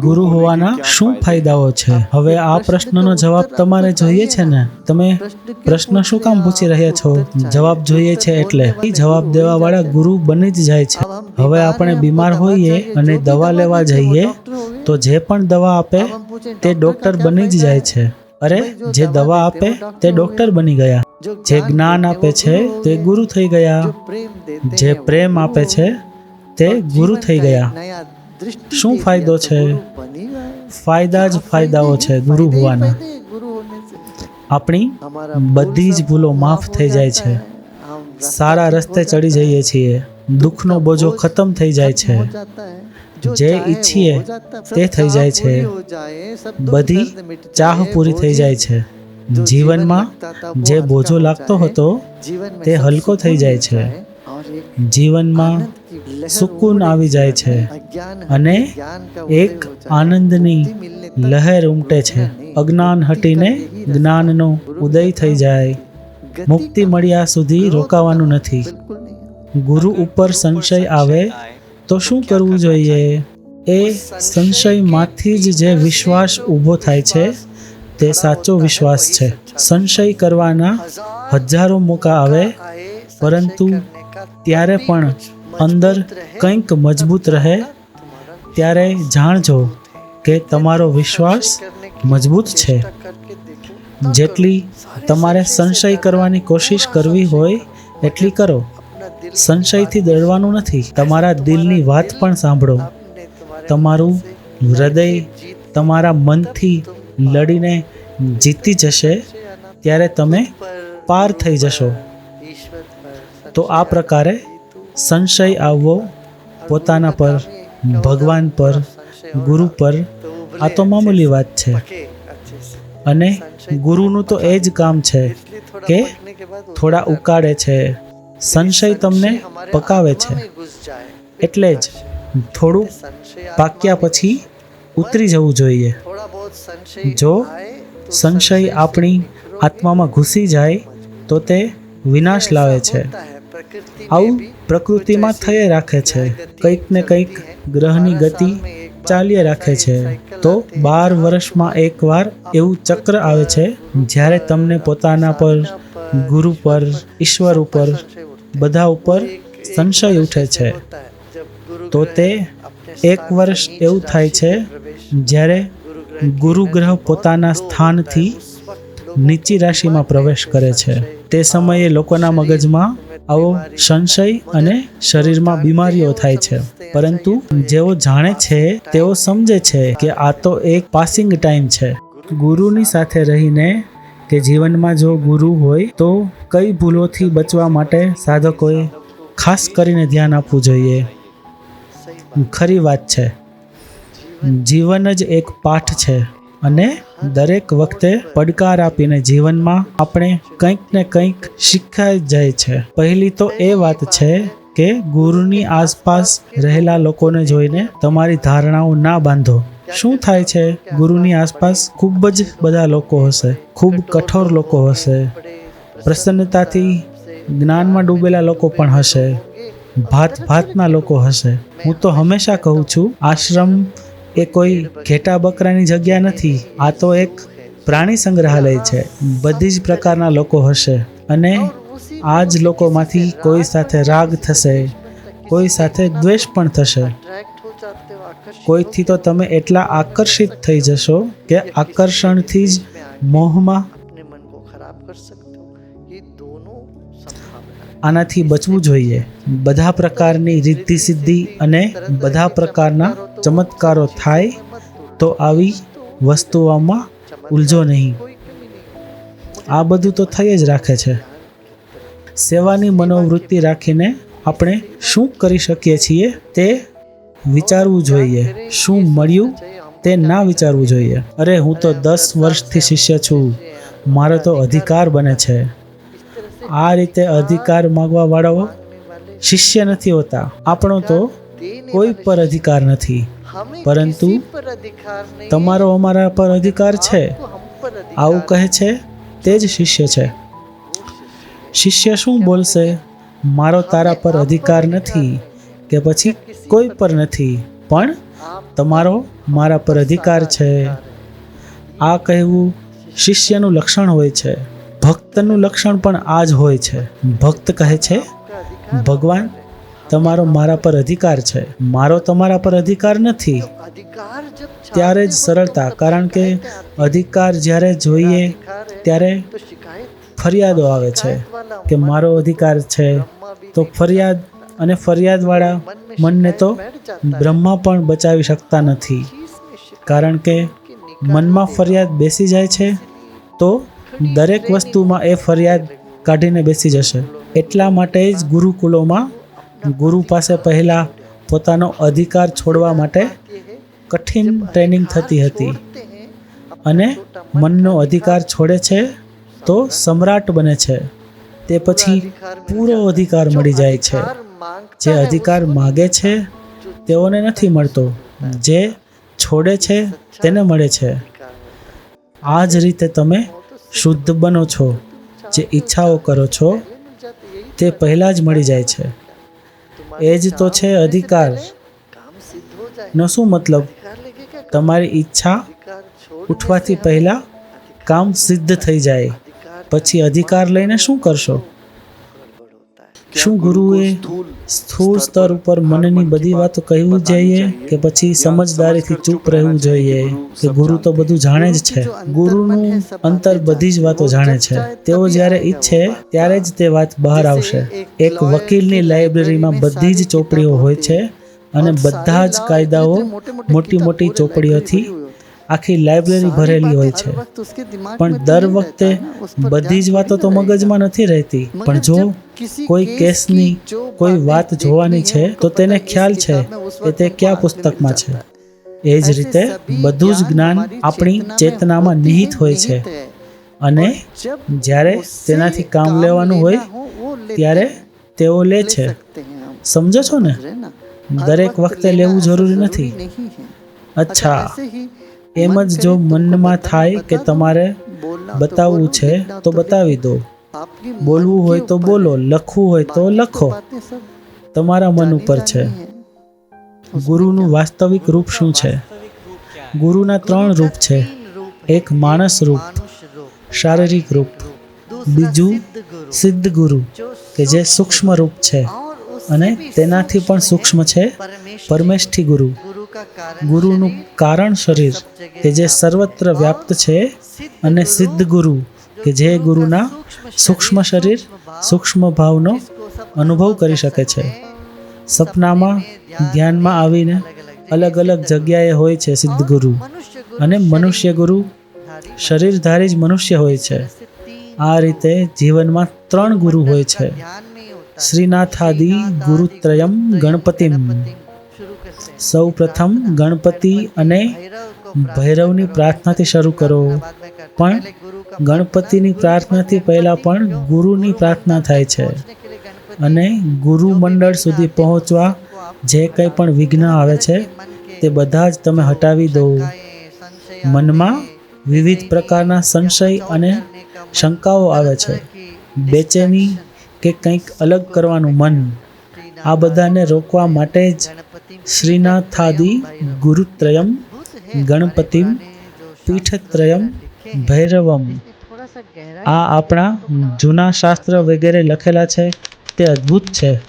ગુરુ હોવાના શું ફાયદાઓ છે? હવે આ પ્રશ્નનો જવાબ તમારે જોઈએ છે ને? તમે પ્રશ્ન શું કામ પૂછી રહ્યા છો? જવાબ જોઈએ છે એટલે. એ જવાબ દેવા વાળા ગુરુ બની જ જાય છે. હવે આપણે બીમાર હોઈએ અને દવા લેવા જઈએ તો જે પણ દવા આપે તે ડોક્ટર બની જ જાય છે. અરે જે દવા આપે તે ડોક્ટર બની ગયા. જે જ્ઞાન આપે છે તે ગુરુ થઈ ગયા. જે પ્રેમ આપે છે તે ગુરુ થઈ ગયા. શું ફાયદો છે? ફાયદા જ ફાયદાઓ છે ગુરુ હોવાના। આપણી બધી જ ભૂલો માફ થઈ જાય છે। સારા રસ્તે ચડી જઈએ છીએ દુઃખનો બોજો ખતમ થઈ જાય છે। જે ઈચ્છીએ તે થઈ જાય છે। બધી ચાહ પૂરી થઈ જાય છે। જીવનમાં જે બોજો લાગતો હતો તે હલકો થઈ જાય છે। જીવનમાં સુકૂન આવી જાય છે અને એક આનંદની લહેર ઉમટે છે. અજ્ઞાન હટીને જ્ઞાનનો ઉદય થઈ જાય. મુક્તિ મળ્યા સુધી રોકાવાનું નથી. ગુરુ ઉપર સંશય આવે તો શું કરવું જોઈએ? એ સંશયમાંથી જ જે વિશ્વાસ ઊભો થાય છે, તે સાચો વિશ્વાસ છે. સંશય કરવાના હજારો મોકા આવે, પરંતુ ત્યારે પણ અંદર કંઈક મજબૂત રહે, ત્યારે જાણજો કે તમારો વિશ્વાસ મજબૂત છે. જેટલી તમારે સંશય કરવાની કોશિશ કરવી હોય, એટલી કરો. સંશયથી ડરવાનું નથી. તમારા દિલની વાત પણ સાંભળો. તમારું હૃદય તમારા મનથી લડીને જીતી જશે, ત્યારે તમે પાર થઈ જશો. તો આ પ્રકારે સંશય આવવો પોતાના પર, ભગવાન પર, ગુરુ પર, આ તો મામૂલી વાત છે. અને ગુરુનું તો એ જ કામ છે કે થોડા ઉકાળે છે. સંશય તમને પકાવે છે. એટલે જ થોડું પાક્યા પછી ઉતરી જવું જોઈએ. જો સંશય આપણી આત્મામાં ઘૂસી જાય તો તે વિનાશ લાવે છે. આવું પ્રકૃતિમાં થઈ રાખે છે. કંઈક ને કંઈક ગ્રહની ગતિ ચાલ્યા રાખે છે. તો બાર વર્ષમાં એકવાર એવું ચક્ર આવે છે જ્યારે તમને પોતાના પર ગુરુ પર ઈશ્વર ઉપર બધા ઉપર સંશય ઉઠે છે. તો તે એક વર્ષ એવું થાય છે જ્યારે ગુરુ ગ્રહ પોતાના સ્થાનથી નીચી રાશિમાં પ્રવેશ કરે છે. તે સમયે લોકોના મગજમાં આવો, સંશય અને શરીરમાં બીમારીઓ થાય છે. પરંતુ જેઓ જાણે છે, તેઓ સમજે છે કે આ તો એક પાસિંગ ટાઈમ છે. ગુરુની સાથે રહીને કે જીવનમાં જો ગુરુ હોય, તો કઈ ભૂલોથી બચવા માટે સાધકોએ ખાસ કરીને ધ્યાન આપવું જોઈએ. ખરી વાત છે. જીવન જ એક પાઠ છે. અને દરેક વખતે પડકાર આપીને જીવનમાં આપણે કંઈક ને કંઈક શીખાઈ જાય છે. પહેલી તો એ વાત છે કે ગુરુની આસપાસ રહેલા લોકોને જોઈને તમારી ધારણાઓ ના બાંધો. શું થાય છે? ગુરુની આસપાસ ખૂબ જ બધા લોકો હશે, ખૂબ કઠોર લોકો હશે. પ્રસન્નતાથી જ્ઞાનમાં ડૂબેલા લોકો પણ હશે. ભાત ભાતના લોકો હશે. હું તો હંમેશા કહું છું, આશ્રમ એ કોઈ ઘેટા બકરાની જગ્યા નથી. આ તો એક પ્રાણી સંગ્રહાલય છે. બધી જ પ્રકારના લોકો હશે. અને આ જ લોકોમાંથી કોઈ સાથે રાગ થશે, કોઈ સાથે દ્વેષ પણ થશે. કોઈથી તો તમે એટલા આકર્ષિત થઈ જશો કે આકર્ષણથી જ મોહમાં આનાથી બચવું જોઈએ. બધા પ્રકારની રિદ્ધિ સિદ્ધિ અને બધા પ્રકારના ચમત્કારો થાય તો આવી વસ્તુઓમાં ઉલઝો નહીં. આ બધું તો થઈ જ રાખે છે. સેવાની મનોવૃત્તિ રાખીને આપણે શું કરી શકીએ છીએ તે વિચારવું જોઈએ. શું મળ્યું તે ના વિચારવું જોઈએ. અરે, હું તો દસ વર્ષથી શિષ્ય છું. મારો તો અધિકાર બને છે. આ રીતે અધિકાર માગવા વાળાઓ શિષ્ય નથી હોતા. આપણો તો કોઈ પર અધિકાર નથી. પરંતુ તમારો અમારા પર અધિકાર છે. આવું કહે છે? તે જ શિષ્ય છે. શિષ્ય શું બોલશે? મારો તારા પર અધિકાર નથી કે પછી કોઈ પર નથી. પણ તમારો મારા પર અધિકાર છે. આ કહેવું શિષ્યનું લક્ષણ હોય છે. ભક્તનું લક્ષણ પણ આ જ હોય છે. ભક્ત કહે છે ભગવાન તમારો મારા પર અધિકાર છે. મારો તમારા પર અધિકાર નથી. ત્યારે જ સરળતા, કારણ કે અધિકાર જ્યારે જોઈએ ત્યારે ફરિયાદો આવે છે કે મારો અધિકાર છે, તો ફરિયાદ અને ફરિયાદવાળા મનને તો બ્રહ્મા પણ બચાવી શકતા નથી. કારણ કે મનમાં ફરિયાદ બેસી જાય છે, તો દરેક વસ્તુમાં એ ફરિયાદ કાઢીને બેસી જશે. એટલા માટે જ ગુરુકુલોમાં ગુરુ પાસે પહેલાં પોતાનો અધિકાર છોડવા માટે કઠિન ટ્રેનિંગ થતી હતી. અને મનનો અધિકાર છોડે છે તો સમ્રાટ બને છે. તે પછી પૂરો અધિકાર મળી જાય છે. જે અધિકાર માગે છે, તેઓને નથી મળતો. જે છોડે છે, તેને મળે છે. આ જ રીતે તમે શુદ્ધ બનો છો. જે ઈચ્છાઓ કરો છો, તે પહેલાં જ મળી જાય છે. એ જ તો છે અધિકાર. નો શું મતલબ? તમારી ઈચ્છા ઉઠવાથી પહેલાં કામ સિદ્ધ થઈ જાય. પછી અધિકાર લઈને શું કરશો? શું ગુરુએ સ્થૂળ સ્તર ઉપર મનની બધી વાતો કહેવું જોઈએ કે પછી સમજદારીથી ચૂપ રહેવું જોઈએ? કે ગુરુ તો બધું જાણે જ છે? ગુરુનું અંતર બધી જ વાતો જાણે છે. તેઓ જ્યારે ઈચ્છે, ત્યારે જ તે વાત બહાર આવશે. એક વકીલની લાઇબ્રેરીમાં બધી જ ચોપડીઓ હોય છે અને બધા જ કાયદાઓ મોટી મોટી ચોપડીઓથી આખી લાઇબ્રેરી ભરેલી હોય છે. પણ દર વખતે બધી જ વાતો તો મગજમાં નથી રહેતી. પણ જો કોઈ કેસની કોઈ વાત જોવાની છે તો તેને ખ્યાલ છે કે તે કયા પુસ્તકમાં છે. એ જ રીતે બધું જ જ્ઞાન આપણી ચેતનામાં નિહિત હોય છે. અને જ્યારે તેનાથી કામ લેવાનું હોય ત્યારે તેઓ લે છે. સમજો છો ને? દરેક વખતે લેવું જરૂરી નથી. અચ્છા। એમ જ જો મનમાં થાય કે તમારે બતાવવું છે, તો બતાવી દો. બોલવું હોય તો બોલો, લખવું હોય તો લખો. તમારા મન ઉપર છે. ગુરુનું વાસ્તવિક રૂપ શું છે? ગુરુના ત્રણ રૂપ છે. એક માણસ રૂપ, શારીરિક રૂપ, બીજું સિદ્ધ ગુરુ, કે જે સૂક્ષ્મ રૂપ છે. અને તેનાથી પણ સૂક્ષ્મ છે, પરમેષ્ઠી ગુરુ. ગુરુનું કારણ શરીર કે જે સર્વત્ર વ્યાપ્ત છે અને સિદ્ધ ગુરુ કે જે ગુરુના સૂક્ષ્મ શરીર સૂક્ષ્મ ભાવનો અનુભવ કરી શકે છે. સપનામાં ધ્યાનમાં આવીને અલગ અલગ જગ્યાએ હોય છે સિદ્ધ ગુરુ. અને મનુષ્ય ગુરુ શરીરધારી જ મનુષ્ય હોય છે. આ રીતે જીવનમાં ત્રણ ગુરુ હોય છે. શ્રીનાથાદિ ગુરુત્રયમ ગણપતિમ। સૌ પ્રથમ ગણપતિ અને ભૈરવની પ્રાર્થનાથી શરૂ કરો. પણ ગણપતિની પ્રાર્થનાથી પહેલાં પણ ગુરુની પ્રાર્થના થાય છે અને ગુરુ મંડળ સુધી પહોંચવા જે કંઈ પણ વિઘ્ન આવે છે તે બધા જ તમે હટાવી દો. મનમાં વિવિધ પ્રકારના સંશય અને શંકાઓ આવે છે. બેચેની કે કંઈક અલગ કરવાનું મન આ બધાને રોકવા માટે જ શ્રીનાથાદિ ગુરુત્રયમ, ગણપતિમ, પીઠત્રયમ, ભૈરવમ. આ આપણા જૂના શાસ્ત્ર વગેરે લખેલા છે. તે અદ્ભુત છે.